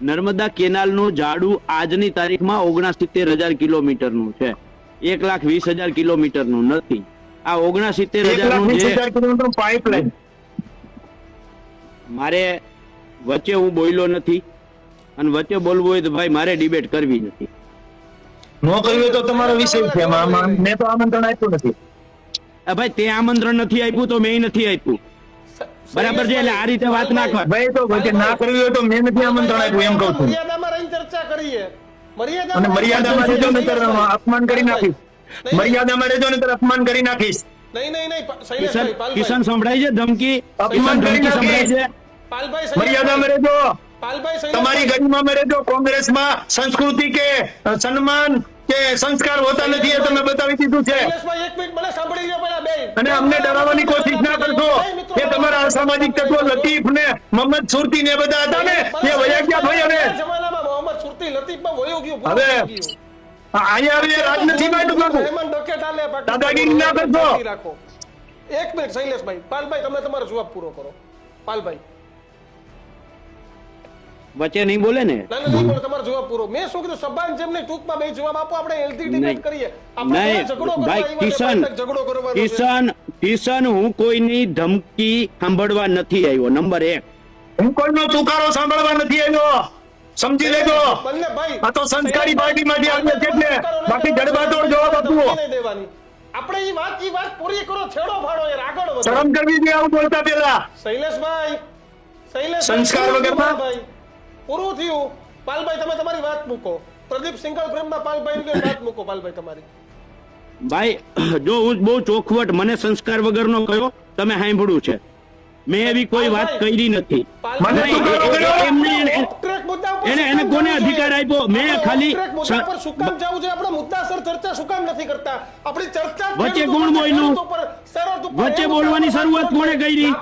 નર્મદા કેનાલનું જાડું આજની તારીખમાં ઓગણસિત્તેર હજાર કિલોમીટરનું છે. એક લાખ વીસ હજાર કિલોમીટરનું નથી. આ ઓગણસિત્તેર હજારનું હજાર પાઇપલાઇન મારે વચ્ચે હું બોલ્યો નથી અને વચ્ચે બોલવું હોય તો ભાઈ મારે ડિબેટ કરવી નથી. નો કર્યું તો તમારો વિષય છે. મેં તો આમંત્રણ આપ્યું નથી. ભાઈ તે આમંત્રણ નથી આપ્યું તો મેં નથી આપ્યું. બરાબર છે એટલે આ રીતે વાત ના કર. ભાઈ તો વચ્ચે ના કરવી હોય તો મેં નથી આમંત્રણ આપ્યું એમ કહું છું. મર્યાદામાં રહીને ચર્ચા કરીએ. અને મર્યાદામાં રહેજો ને ત્યારે અપમાન કરી નાખીશ. મર્યાદામાં રહેજો ને ત્યારે અપમાન કરી નાખીશ. નહીં નહીં નહીં કિશન શૈલેષભાઈ કિશન સંભળાય છે ધમકી અપમાન કરી સંભળાય છે. પાલભાઈ મર્યાદામાં રહેજો. તમારી ગરિમામાં રહેજો કોંગ્રેસમાં સંસ્કૃતિ કે સન્માન કે સંસ્કાર હોતા નથી એ તમે બતાવી દીધું છે. એક મિનિટ મને સાંભળી લો અને અમને ડરાવવાની કોશિશ ના કરશો. કે તમારા અસામાજિક તત્વો લતીફ ને મોહમ્મદ સુરતી ને બધા હતા ને એ વયા ગયા ભાઈ પૂરું હવે. અહીંયા આવી દાદાગીરી ના કરશો. એક મિનિટ શૈલેષભાઈ પાલભાઈ તમે તમારો જવાબ પૂરો કરો. પાલભાઈ. વચ્ચે નહીં બોલે ને? ના ના નહીં તમારો જવાબ પૂરો. મેં શું કીધું સભાન જેમને ટૂંકમાં બે જવાબ આપો આપણે હેલ્ધી ડિબેટ કરીએ. આપણે ઝઘડો ભાઈ કિશન ઝઘડો કરવાનો કિશન કિશન હું કોઈની ધમકી સાંભળવા નથી આવ્યો. નંબર એક. હું કોઈનો તુકારો સાંભળવા નથી આવ્યો? સમજી લેજો. આ તો સંસ્કારી પાર્ટીમાંથી આવ્યો છે એટલે બાકી જડબાતોડ જવાબ આપવો આપણે એ વાત ઈ વાત પૂરી કરો છેડો ફાડો યાર આગળ વધો. શરમ કરવી જોઈએ આવું બોલતા પેલા શૈલેશભાઈ શૈલેશ સંસ્કાર વગર ભાઈ. પૂરું થયું? પાલભાઈ તમે તમારી વાત મૂકો. પ્રદીપ સિંગલ ફ્રેમમાં પાલભાઈ વાત મૂકો પાલભાઈ તમારી. ભાઈ જો હું બહુ ચોખવટ મને સંસ્કાર વગરનો કયો તમે સાંભળ્યું છે. મેં એવી કોઈ વાત કરી નથી. એને- એને- કોને અધિકાર આપ્યો? મેં ખાલી વચ્ચે કોણ બોલ્યું? વચ્ચે બોલવાની શરૂઆત કોણે કરી?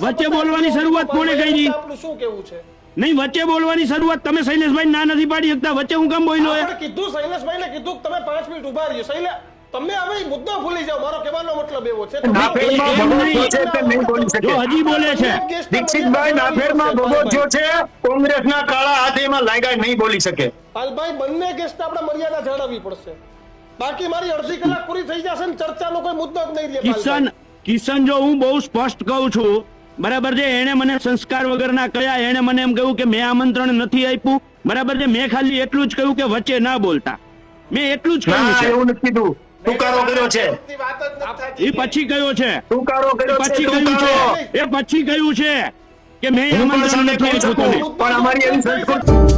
વચ્ચે બોલવાની શરૂઆત કોણે કરી? શું કેવું છે? નહીં વચ્ચે બોલવાની શરૂઆત તમે શૈલેષભાઈ ના નથી પાડી શકતા. વચ્ચે હું કેમ બોલ્યો એ? આપણે કીધું શૈલેષભાઈને કીધું કે તમે પાંચ મિનિટ ઊભા રહ્યો શૈલે તમે હવે મુદ્દો ભૂલી જાઓ. મારો કહેવાનો મતલબ એવો છે જો છે તે નહીં બોલી શકે. જો હજી બોલે છે. દીક્ષિતભાઈ નાફેડમાં ભગવત જો છે કોંગ્રેસના કાળા હાથે એમાં લાગ્યા નહીં બોલી શકે. પાલભાઈ બંને ગેસ્ટ આપણે મર્યાદા જાળવવી પડશે. બાકી મારી અડધી કલાક પૂરી થઈ જશે ને ચર્ચાનો કોઈ મુદ્દો જ નહીં રહે કિશન કિશન જો હું બહુ સ્પષ્ટ કહું છું બરાબર છે? એને મને સંસ્કાર વગરના કયા? એને મને એમ કહ્યું કે મેં આમંત્રણ નથી આપ્યું. બરાબર છે? મેં ખાલી એટલું જ કહ્યું કે વચ્ચે ના બોલતા. મેં એટલું જ કહ્યું છે. એવું નથી કીધું. કર્યો છે. એ પછી કયો છે? તુકારો કર્યો છે પછી કહ્યું છે? એ પછી કયું છે? કે મેં આમંત્રણ નથી આપ્યું પણ અમારી એવી સંસ્કૃતિ